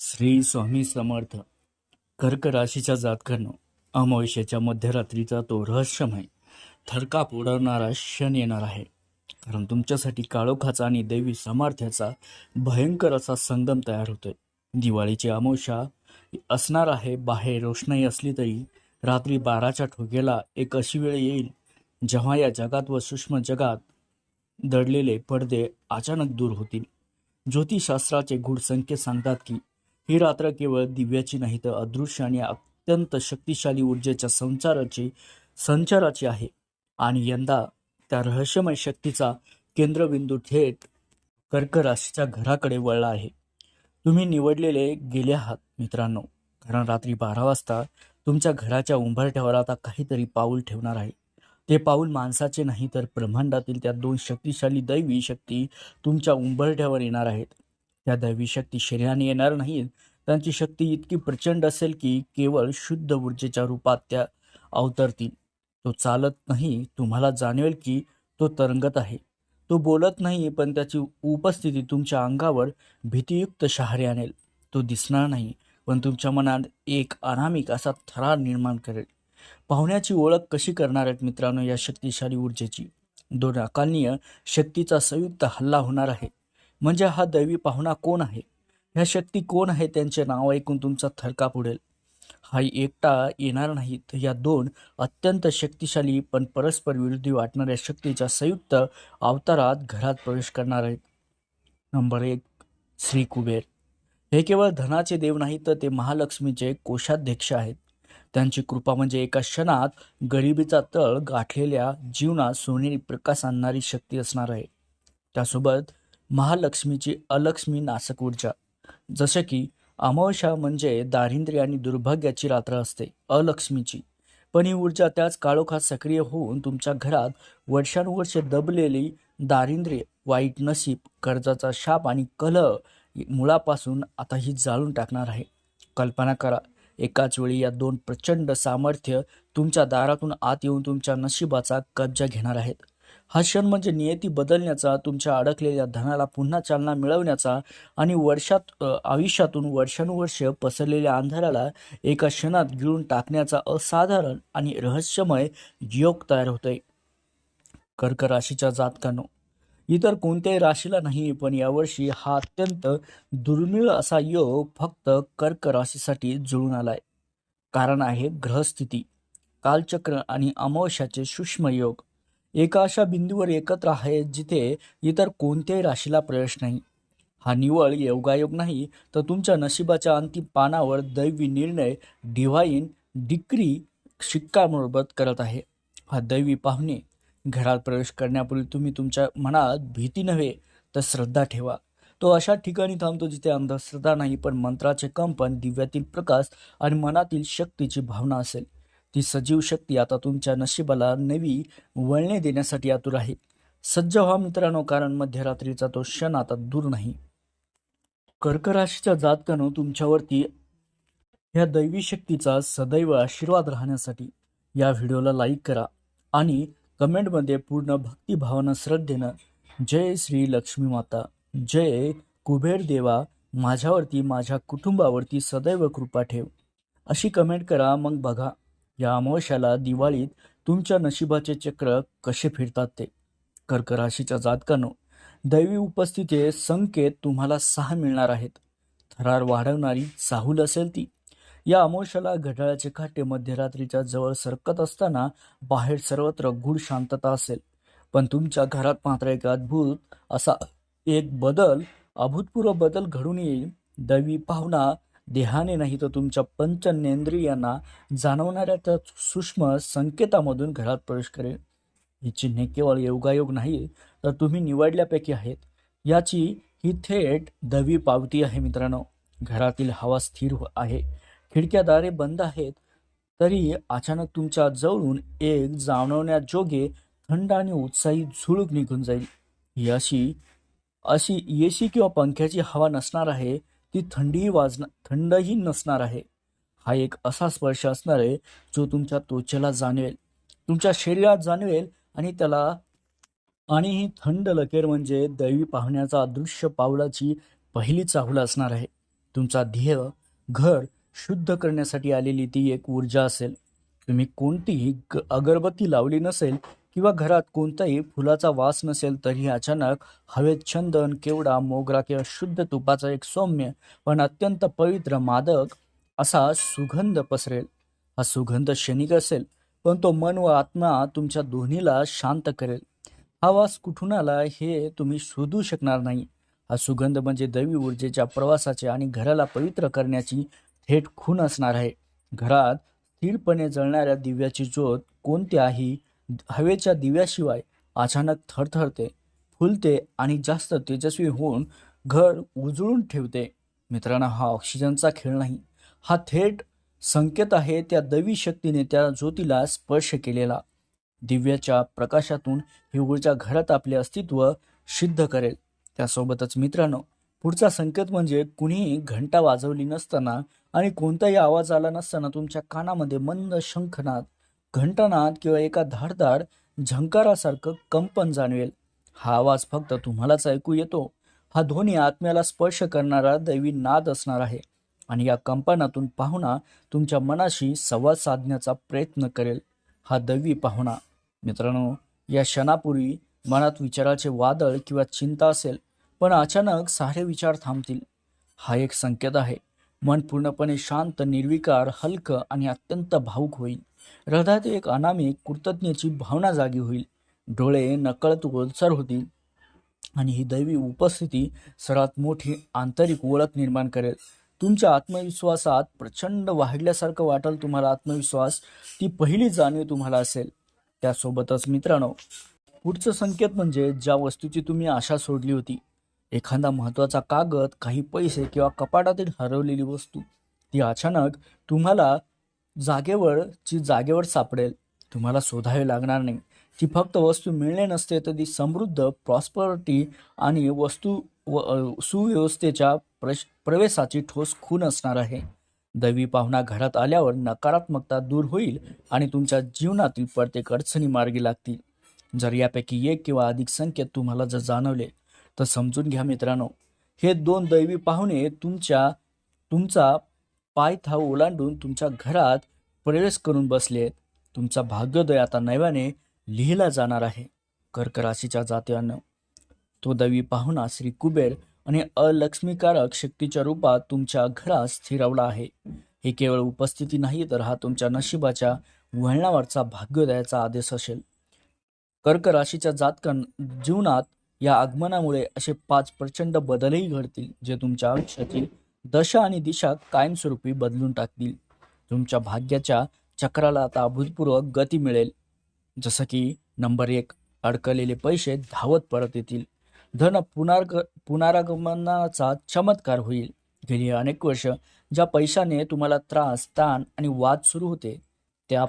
श्री स्वामी समर्थ. कर्क राशीच्या जातकांनो अमावश्येच्या मध्यरात्रीचा तो रहस्यमय थरकाप उडवणारा क्षण येणार आहे. कारण तुमच्यासाठी काळोखाचा आणि दैवी सामर्थ्याचा भयंकर असा संगम तयार होतोय. दिवाळीची अमावस्या असणार आहे बाहेर रोषणाई असली तरी रात्री बाराच्या ठोक्याला एक अशी वेळ येईल जेव्हा या जगात व सूक्ष्म जगात दडलेले पडदे अचानक दूर होतील. ज्योतिषशास्त्राचे गूढ संकेत सांगतात की ही रात्र केवळ दिव्याची नाही तर अदृश्य आणि अत्यंत शक्तिशाली ऊर्जेच्या संचाराची संचाराची आहे. आणि यंदा त्या रहस्यमय शक्तीचा केंद्रबिंदू थेट कर्क राशीच्या घराकडे वळला आहे. तुम्ही निवडलेले गेले आहात मित्रांनो. कारण रात्री बारा वाजता तुमच्या घराच्या उंबरठ्यावर आता काहीतरी पाऊल ठेवणार आहे. ते पाऊल माणसाचे नाही तर ब्रह्मांडातील त्या दोन शक्तिशाली दैवी शक्ती तुमच्या उंबरठ्यावर येणार आहेत. त्या दैवी शक्ती शरीराने येणार नाहीत. त्यांची शक्ती इतकी प्रचंड असेल की केवळ शुद्ध ऊर्जेच्या रूपात त्या अवतरतील. तो चालत नाही. तुम्हाला जाणवेल की तो तरंगत आहे. तो बोलत नाही पण त्याची उपस्थिती तुमच्या अंगावर भीतीयुक्त शहारे आणेल. तो दिसणार नाही पण तुमच्या मनात एक अनामिक असा थरार निर्माण करेल. पाहुण्याची ओळख कशी करणार आहेत मित्रांनो या शक्तिशाली ऊर्जेची? दोन अकालनीय शक्तीचा संयुक्त हल्ला होणार आहे. म्हणजे हा दैवी पाहुणा कोण आहे? ह्या शक्ती कोण आहे त्यांचे नाव ऐकून तुमचा थरका पुढेल हा एकटा येणार नाही तर या दोन अत्यंत शक्तिशाली पण परस्पर विरोधी वाटणाऱ्या शक्तीच्या संयुक्त अवतारात घरात प्रवेश करणार आहेत. नंबर एक श्री कुबेर. हे केवळ धनाचे देव नाही तर ते महालक्ष्मीचे कोषाध्यक्ष आहेत. त्यांची कृपा म्हणजे एका क्षणात गरिबीचा तळ गाठलेल्या जीवनात सोनेरी प्रकाश आणणारी शक्ती असणार आहे. त्यासोबत महालक्ष्मीची अलक्ष्मी नाशक ऊर्जा. जसे की अमावस्या म्हणजे दारिद्र्य आणि दुर्भाग्याची रात्र असते अलक्ष्मीची. पण ही ऊर्जा त्याच काळोखात सक्रिय होऊन तुमच्या घरात वर्षानुवर्षे दबलेली दारिद्र्य वाईट नसीब कर्जाचा शाप आणि कलह मुळापासून आता ही जाळून टाकणार आहे. कल्पना करा एकाच वेळी या दोन प्रचंड सामर्थ्य तुमच्या दारातून आत येऊन तुमच्या नशिबाचा कब्जा घेणार आहेत. हा क्षण म्हणजे नियती बदलण्याचा तुमच्या अडकलेल्या धनाला पुन्हा चालना मिळवण्याचा आणि वर्षात आयुष्यातून वर्षानुवर्ष पसरलेल्या अंधाराला एका क्षणात गिळून टाकण्याचा असाधारण आणि रहस्यमय योग तयार होतोय. कर्क राशीच्या जातकांनो इतर कोणत्याही राशीला नाही पण यावर्षी हा अत्यंत दुर्मिळ असा योग फक्त कर्क राशीसाठी जुळून आलाय. कारण आहे ग्रहस्थिती कालचक्र आणि अमावश्याचे सूक्ष्म योग. एका अशा बिंदूवर एकत्र आहेत जिथे इतर कोणत्याही राशीला प्रवेश नाही. हा निवळ योगायोग नाही तर तुमच्या नशिबाच्या अंतिम पानावर दैवी निर्णय डिव्हाइन डिक्री शिक्कामोर्बत करत आहे. हा दैवी पाहुणे घरात प्रवेश करण्यापूर्वी तुम्ही तुमच्या मनात भीती नव्हे तर श्रद्धा ठेवा. तो अशा ठिकाणी थांबतो जिथे अंधश्रद्धा नाही पण मंत्राचे कंपन दिव्यातील प्रकाश आणि मनातील शक्तीची भावना असेल. ती सजीव शक्ती आता तुमच्या नशिबाला नवी वळणे देण्यासाठी आतुर आहे. सज्ज व्हा मित्रांनो कारण मध्यरात्रीचा तो क्षण आता दूर नाही. कर्कराशीच्या जातकानं तुमच्यावरती ह्या दैवी शक्तीचा सदैव आशीर्वाद राहण्यासाठी या व्हिडिओला लाईक करा आणि कमेंटमध्ये पूर्ण भक्तिभावानं श्रद्धेनं जय श्री लक्ष्मी माता जय कुबेर देवा माझ्यावरती माझ्या कुटुंबावरती सदैव कृपा ठेव. अशी कमेंट करा मग बघा. या अमावश्याला दिवाळीत तुमच्या नशिबाचे चक्र कसे फिरतात ते? कर्क राशीच्या जातकानो दैवी उपस्थितीचे संकेत तुम्हाला सहा मिळणार आहेत. थरार वाढवणारी साहूल असेल ती. या अमावश्याला घड्याळाचे काटे मध्यरात्रीच्या जवळ सरकत असताना बाहेर सर्वत्र गूढ शांतता असेल. पण तुमच्या घरात मात्र एक अद्भुत असा एक बदल अभूतपूर्व बदल घडून येईल. दैवी पाहुणा देहाने नाही तर तुमच्या पंचनेंद्रियांना जाणवणाऱ्या त्या सूक्ष्म संकेतामधून घरात प्रवेश करेल. ही चिन्हे केवळ योगायोग नाही तर तुम्ही निवडल्यापैकी आहेत. याची ही थेट दवी पावती आहे मित्रांनो. घरातील हवा स्थिर हो- आहे. खिडक्या दारे बंद आहेत. तरी अचानक तुमच्या जवळून एक जाणवण्याजोगे थंड आणि उत्साही झुळूक निघून जाईल. ही अशी अशी एसी किंवा पंख्याची हवा नसणार आहे. ती थंडीही वाजणार थंडही नसणार आहे. हा एक असा स्पर्श असणार आहे जो तुमच्या त्वचेला जाणवेल. तुमच्या शरीरात जाणवेल आणि त्याला आणि ही थंड लकेर म्हणजे दैवी पाहण्याचा अदृश्य पावलाची पहिली चाहूल असणार आहे. तुमचा ध्येय घर शुद्ध करण्यासाठी आलेली ती एक ऊर्जा असेल. तुम्ही कोणतीही ग- अगरबत्ती लावली नसेल किंवा घरात कोणताही फुलाचा वास नसेल तरी अचानक हवेत छंदन केवडा मोगरा किंवा शुद्ध तुपाचा एक सौम्य पण अत्यंत पवित्र मादक असा सुगंध पसरेल. हा सुगंध क्षणिक असेल पण तो मन व आत्मा तुमच्या दोन्हीला शांत करेल. हा वास कुठून आला हे तुम्ही शोधू शकणार नाही. हा सुगंध म्हणजे दैवी ऊर्जेच्या प्रवासाचे आणि घराला पवित्र करण्याची थेट खून असणार आहे. घरात स्थिरपणे जळणाऱ्या दिव्याची ज्योत कोणत्याही हवेच्या दिव्याशिवाय अचानक थरथरते फुलते आणि जास्त तेजस्वी होऊन घर उजळून ठेवते. मित्रांनो हा ऑक्सिजनचा खेळ नाही. हा थेट संकेत आहे त्या दैवी शक्तीने त्या ज्योतीला स्पर्श केलेला. दिव्याच्या प्रकाशातून ही ऊर्जा घरात आपले अस्तित्व सिद्ध करेल. त्यासोबतच मित्रांनो पुढचा संकेत म्हणजे कुणीही घंटा वाजवली नसताना आणि कोणताही आवाज आला नसताना तुमच्या कानामध्ये मंद शंखनाद घंटानाद किंवा एका धाडधाड झंकारासारखं कंपन जाणवेल. हा आवाज फक्त तुम्हालाच ऐकू येतो. हा ध्वनी आत्म्याला स्पर्श करणारा दैवी नाद असणार आहे आणि या कंपनातून पाहुणा तुमच्या मनाशी संवाद साधण्याचा प्रयत्न करेल. हा दैवी पाहुणा. मित्रांनो या क्षणापूर्वी मनात विचाराचे वादळ किंवा चिंता असेल पण अचानक सारे विचार थांबतील. हा एक संकेत आहे. मन पूर्णपणे शांत निर्विकार हलकं आणि अत्यंत भावुक होईल. हृदयात एक अनामिक कृतज्ञेची भावना जागी होईल. डोळे नकळत गोलसर होतील आणि ही दैवी उपस्थिती सर्वात मोठी आंतरिक ओळख निर्माण करेल. तुमच्या आत्मविश्वासात प्रचंड वाढल्यासारखं वाटेल तुम्हाला आत्मविश्वास. ती पहिली जाणीव तुम्हाला असेल. त्यासोबतच मित्रांनो पुढचं संकेत म्हणजे ज्या वस्तूची तुम्ही आशा सोडली होती एखादा महत्त्वाचा कागद काही पैसे किंवा कपाटातील हरवलेली वस्तू ती अचानक तुम्हाला जागेवर जी जागेवर सापडेल तुम्हाला शोधावे लागणार नाही. ती फक्त वस्तू मिळणे नसते तर ती समृद्ध प्रॉस्परिटी आणि वस्तू व सुव्यवस्थेच्या प्रश प्रवेशाची ठोस खून असणार आहे. दैवी पाहुणा घरात आल्यावर नकारात्मकता दूर होईल आणि तुमच्या जीवनातील प्रत्येक अडचणी मार्गी लागतील. जर यापैकी एक किंवा अधिक संख्येत तुम्हाला जर जाणवले तर समजून घ्या मित्रांनो. हे दोन दैवी पाहुणे तुमच्या तुमचा पायथा ओलांडून तुमच्या घरात प्रवेश करून बसले. आहेत तुमचा भाग्योदय आता नव्याने लिहिला जाणार आहे. कर्क राशीच्या जात्यानं. तो दैवी पाहुणा श्री कुबेर आणि अलक्ष्मीकारक शक्तीच्या रूपात तुमच्या घरात स्थिरावला आहे. हे केवळ उपस्थिती नाही तर हा तुमच्या नशिबाच्या वळणावरचा भाग्योदयाचा आदेश असेल. कर्क राशीच्या जातकन जीवनात या आगमनामुळे असे पाच प्रचंड बदलही घडतील जे तुमच्या आयुष्यातील दशा आणि दिशा कायमस्वरूपी बदलून टाकतील. तुमच्या भाग्याच्या चक्राला आता अभूतपूर्व गती मिळेल. जसं की नंबर एक अडकलेले पैसे धावत परत येतील. धन पुनार्ग पुनरागमनाचा चमत्कार होईल. गेली अनेक वर्ष ज्या पैशाने तुम्हाला त्रास ताण आणि वाद सुरू होते त्या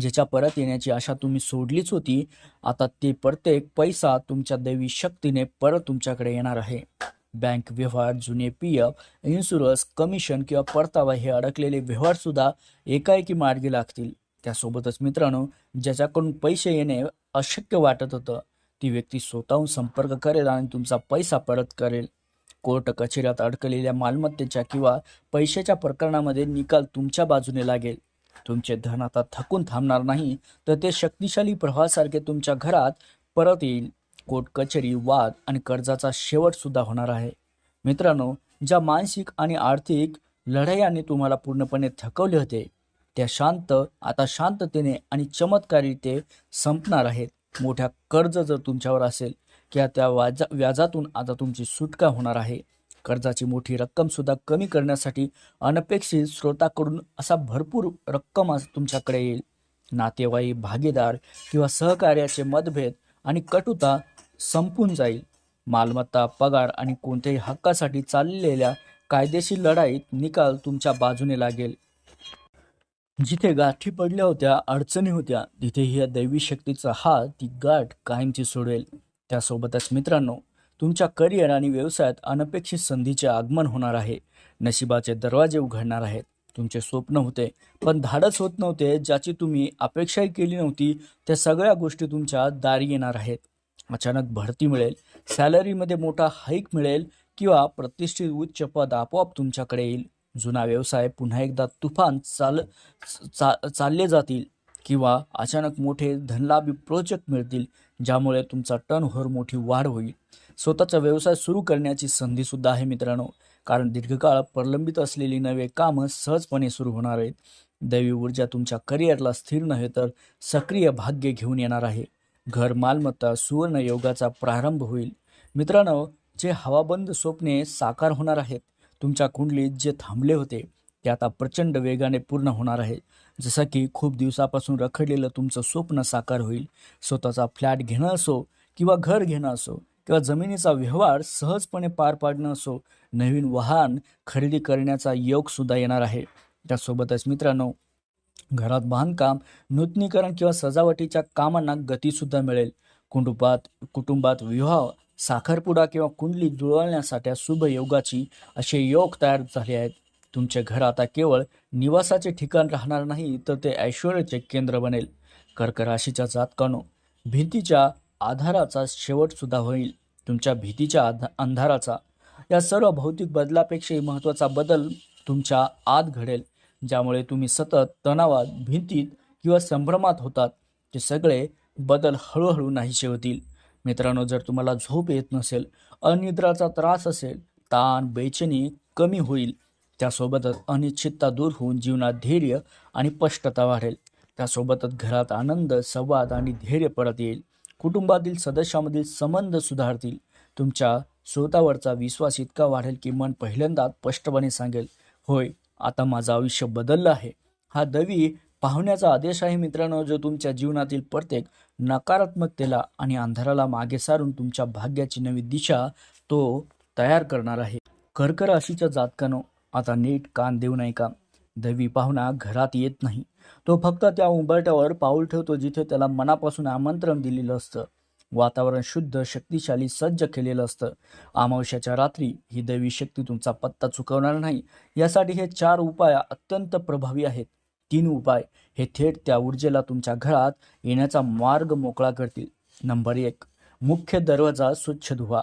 ज्याच्या परत येण्याची आशा तुम्ही सोडलीच होती आता ते प्रत्येक पैसा तुमच्या दैवी शक्तीने परत तुमच्याकडे येणार आहे. बँक व्यवहार जुने पी एफ इन्शुरन्स कमिशन किंवा परतावा हे अडकलेले व्यवहार सुद्धा एकाएकी मार्गी लागतील. त्यासोबतच मित्रांनो ज्याच्याकडून पैसे येणे अशक्य वाटत होतं ती व्यक्ती स्वतःहून संपर्क करेल आणि तुमचा पैसा परत करेल. कोर्ट कचेऱ्यात अडकलेल्या मालमत्तेच्या किंवा पैशाच्या प्रकरणामध्ये निकाल तुमच्या बाजूने लागेल. तुमचे धन आता थकून थांबणार नाही तर ते शक्तिशाली प्रवाहासारखे तुमच्या घरात परत येईल. कोर्ट कचेरी वाद आणि कर्जाचा शेवट सुद्धा होणार आहे. मित्रांनो ज्या मानसिक आणि आर्थिक लढायांनी तुम्हाला पूर्णपणे थकवले होते त्या शांत आता शांततेने आणि चमत्कारिते संपणार आहेत. मोठ्या कर्ज जर तुमच्यावर असेल किंवा त्या व्याजा व्याजातून आता तुमची सुटका होणार आहे. कर्जाची मोठी रक्कम सुद्धा कमी करण्यासाठी अनपेक्षित स्रोताकडून असा भरपूर रक्कम तुमच्याकडे येईल. नातेवाईक भागीदार किंवा सहकार्याचे मतभेद आणि कटुता संपून जाईल. मालमत्ता पगार आणि कोणत्याही हक्कासाठी चाललेल्या कायदेशीर लढाईत निकाल तुमच्या बाजूने लागेल. जिथे गाठी पडल्या होत्या अडचणी होत्या तिथे ह्या दैवी शक्तीचा हात ती गाठ कायमची सोडवेल त्यासोबतच मित्रांनो तुमच्या करिअर आणि व्यवसायात अनपेक्षित संधीचे आगमन होणार आहे. नशिबाचे दरवाजे उघडणार आहेत. तुमचे स्वप्न होते पण धाडस होत नव्हते ज्याची तुम्ही अपेक्षाही केली नव्हती त्या सगळ्या गोष्टी तुमच्या दारी येणार आहेत. अचानक भरती मिळेल सॅलरीमध्ये मोठा हाईक मिळेल किंवा प्रतिष्ठित उच्च पद आपोआप तुमच्याकडे येईल. जुना व्यवसाय पुन्हा एकदा तुफान चाल चा चालले जातील किंवा अचानक मोठे धनलाभी प्रोजेक्ट मिळतील ज्यामुळे तुमचा टर्नओव्हर मोठी वाढ होईल. स्वतःचा व्यवसाय सुरू करण्याची संधीसुद्धा आहे मित्रांनो. कारण दीर्घकाळ प्रलंबित असलेली नवे कामं सहजपणे सुरू होणार आहेत. दैवी ऊर्जा तुमच्या करिअरला स्थिर नव्हे तर सक्रिय भाग्य घेऊन येणार आहे. घर मालमत्ता सुवर्ण योगाचा प्रारंभ होईल. मित्रांनो जे हवाबंद स्वप्ने साकार होणार आहेत तुमच्या कुंडलीत जे थांबले होते ते आता प्रचंड वेगाने पूर्ण होणार आहे. जसं की खूप दिवसापासून रखडलेलं तुमचं स्वप्न साकार होईल. स्वतःचा फ्लॅट घेणं असो किंवा घर घेणं असो किंवा जमिनीचा व्यवहार सहजपणे पार पाडणं असो नवीन वाहन खरेदी करण्याचा योग सुद्धा येणार आहे. त्यासोबतच मित्रांनो घरात बांधकाम नूतनीकरण किंवा सजावटीच्या कामांना गतीसुद्धा मिळेल. कुटुंबात कुटुंबात विवाह साखरपुडा किंवा कुंडली जुळवण्यासाठी शुभ योगाची असे योग तयार झाले आहेत. तुमचे घर आता केवळ निवासाचे ठिकाण राहणार नाही तर ते ऐश्वर्याचे केंद्र बनेल. कर्क राशीच्या जातकानो भीतीच्या आधाराचा शेवट सुद्धा होईल. तुमच्या भीतीच्या आध अंधाराचा या सर्व भौतिक बदलापेक्षाही महत्त्वाचा बदल तुमच्या आत घडेल. ज्यामुळे तुम्ही सतत तणावात भिंतीत किंवा संभ्रमात होतात ते सगळे बदल हळूहळू नाहीसे होतील. मित्रांनो जर तुम्हाला झोप येत नसेल अनिद्राचा त्रास असेल ताण बेचैनी कमी होईल. त्यासोबतच अनिश्चितता दूर होऊन जीवनात धैर्य आणि स्पष्टता वाढेल. त्यासोबतच घरात आनंद संवाद आणि धैर्य परत येईल. कुटुंबातील सदस्यामधील संबंध सुधारतील. तुमच्या स्वतःवरचा विश्वास इतका वाढेल की मन पहिल्यांदा स्पष्टपणे सांगेल होय आता माझं आयुष्य बदललं आहे. हा दवी पाहुण्याचा आदेश आहे मित्रांनो जो तुमच्या जीवनातील प्रत्येक नकारात्मकतेला आणि अंधाराला मागे सारून तुमच्या भाग्याची नवी दिशा तो तयार करणार आहे. कर्क राशीच्या जातकानो आता नीट कान देऊ नये का? दैवी पाहुणा घरात येत नाही. तो फक्त त्या उंबरट्यावर पाऊल ठेवतो जिथे त्याला मनापासून आमंत्रण दिलेलं असतं. वातावरण शुद्ध शक्तिशाली सज्ज केलेलं असतं. अमावश्याच्या रात्री ही दैवी शक्ती तुमचा पत्ता चुकवणार नाही. यासाठी हे चार उपाय अत्यंत प्रभावी आहेत. तीन उपाय हे थेट त्या ऊर्जेला तुमच्या घरात येण्याचा मार्ग मोकळा करतील. नंबर एक मुख्य दरवाजा स्वच्छ धुवा.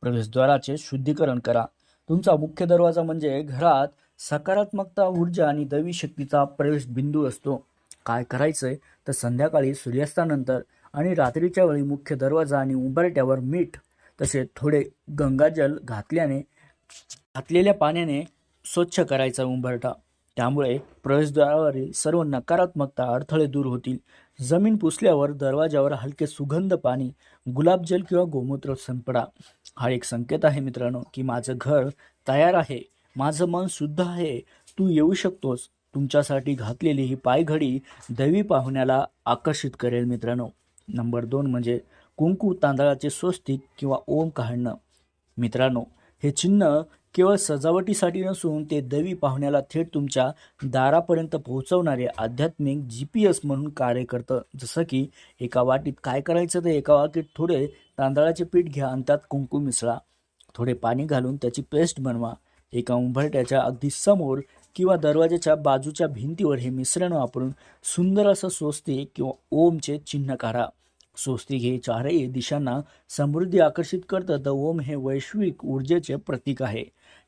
प्रवेशद्वाराचे शुद्धीकरण करा. तुमचा मुख्य दरवाजा म्हणजे घरात सकारात्मकता ऊर्जा आणि दैवी शक्तीचा प्रवेश बिंदू असतो. काय करायचंय? तर संध्याकाळी सूर्यास्तानंतर आणि रात्रीच्या वेळी मुख्य दरवाजा आणि उंबरट्यावर मीठ तसेच थोडे गंगाजल घातल्याने घातलेल्या पाण्याने स्वच्छ करायचा उंबरटा त्यामुळे प्रवेशद्वारावरील सर्व नकारात्मकता अडथळे दूर होतील. जमीन पुसल्यावर दरवाजावर हलके सुगंध पाणी गुलाबजल किंवा गोमूत्र संपडा. हा एक संकेत आहे मित्रांनो की माझं घर तयार आहे माझं मन शुद्ध आहे. तू येऊ शकतोस. तुमच्यासाठी घातलेली ही पायघडी दैवी पाहुण्याला आकर्षित करेल मित्रांनो. नंबर दोन म्हणजे कुंकू तांदळाचे स्वस्तिक किंवा ओम काढणं. मित्रांनो हे चिन्ह केवळ सजावटीसाठी नसून ते दैवी पाहुण्याला थेट तुमच्या दारापर्यंत पोहोचवणारे आध्यात्मिक जी पी एस म्हणून कार्य करतं. जसं की एका वाटीत काय करायचं तर एका वाटीत थोडे तांदळाचे पीठ घ्या आणि त्यात कुंकू मिसळा. थोडे पाणी घालून त्याची पेस्ट बनवा. एका उंबरट्याच्या अगदी समोर किंवा दरवाजाच्या बाजूच्या भिंतीवर हे मिश्रण वापरून सुंदर असं स्वस्तिक किंवा ओमचे चिन्ह काढा. स्वस्तिक हे चारही दिशांना समृद्धी आकर्षित करतं. तर ओम हे वैश्विक ऊर्जेचे प्रतीक आहे.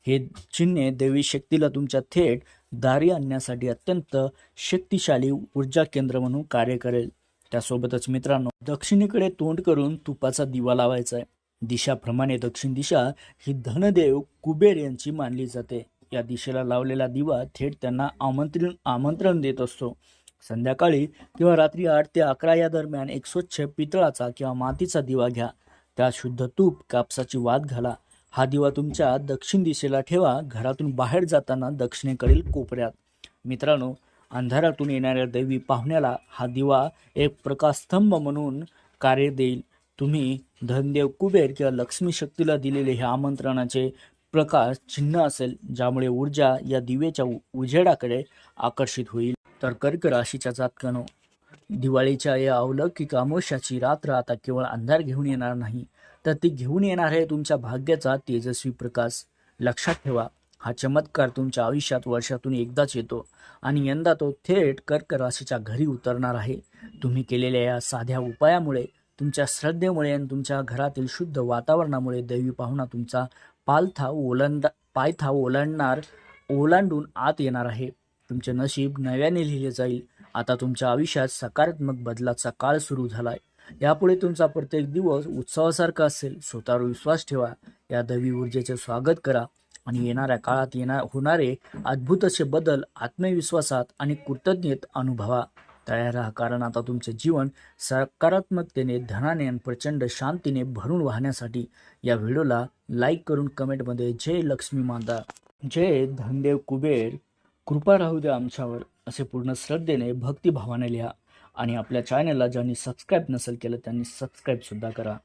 हे चिन्हे देवी शक्तीला तुमच्या थेट दारी आणण्यासाठी अत्यंत शक्तिशाली ऊर्जा केंद्र म्हणून कार्य करेल. त्यासोबतच मित्रांनो दक्षिणेकडे तोंड करून तुपाचा दिवा लावायचा आहे. दिशाप्रमाणे दक्षिण दिशा ही धनदेव कुबेर यांची मानली जाते. या दिशेला लावलेला दिवा थेट त्यांना आमंत्रण आमंत्रण देत असतो. संध्याकाळी किंवा रात्री आठ ते अकरा या दरम्यान एक स्वच्छ पितळाचा किंवा मातीचा दिवा घ्या. त्यात शुद्ध तूप कापसाची वाद घाला. हा दिवा तुमच्या दक्षिण दिशेला ठेवा. घरातून बाहेर जाताना दक्षिणेकडील कोपऱ्यात. मित्रांनो अंधारातून येणाऱ्या दैवी पाहुण्याला हा दिवा एक प्रकाशस्तंभ म्हणून कार्य देईल. तुम्ही धनदेव कुबेर किंवा लक्ष्मी शक्तीला दिलेले हे आमंत्रणाचे प्रकाश चिन्ह असेल ज्यामुळे ऊर्जा या दिव्याच्या उ- उजेडाकडे आकर्षित होईल. तर कर्क राशीच्या जातकानो दिवाळीच्या या अवलौकिक अमोशाची रात्र आता केवळ अंधार घेऊन येणार नाही. तर ती घेऊन येणार आहे तुमच्या भाग्याचा तेजस्वी प्रकाश. लक्षात ठेवा हा चमत्कार तुमच्या आयुष्यात वर्षातून एकदाच येतो आणि यंदा तो थेट कर्क राशीच्या घरी उतरणार आहे. तुम्ही केलेल्या या साध्या उपायामुळे तुमच्या श्रद्धेमुळे आणि तुमच्या घरातील शुद्ध वातावरणामुळे दैवी पाहुणा तुमचा पालथा ओलांडा पायथा ओलांडणार ओलांडून आत येणार आहे. तुमचे नशीब नव्याने लिहिले जाईल. आता तुमच्या आयुष्यात सकारात्मक बदलाचा काळ सुरू झालाय. यापुढे तुमचा प्रत्येक दिवस उत्सवासारखा असेल. स्वतःवर विश्वास ठेवा. या दैवी ऊर्जेचे स्वागत करा. आणि येणाऱ्या काळात येणार होणारे अद्भुत असे बदल आत्मविश्वासात आणि कृतज्ञतेत अनुभवा. तयार राहा. कारण आता तुमचे जीवन सकारात्मकतेने धनाने आणि प्रचंड शांतीने भरून वाहण्यासाठी या व्हिडिओला लाईक करून कमेंटमध्ये जय लक्ष्मी माता. जय धनदेव कुबेर. कृपा राहू द्या आमच्यावर असे पूर्ण श्रद्धेने भक्तिभावाने लिहा. आणि आपल्या चॅनलला ज्यांनी सबस्क्राईब नसेल केलं त्यांनी सबस्क्राईबसुद्धा करा.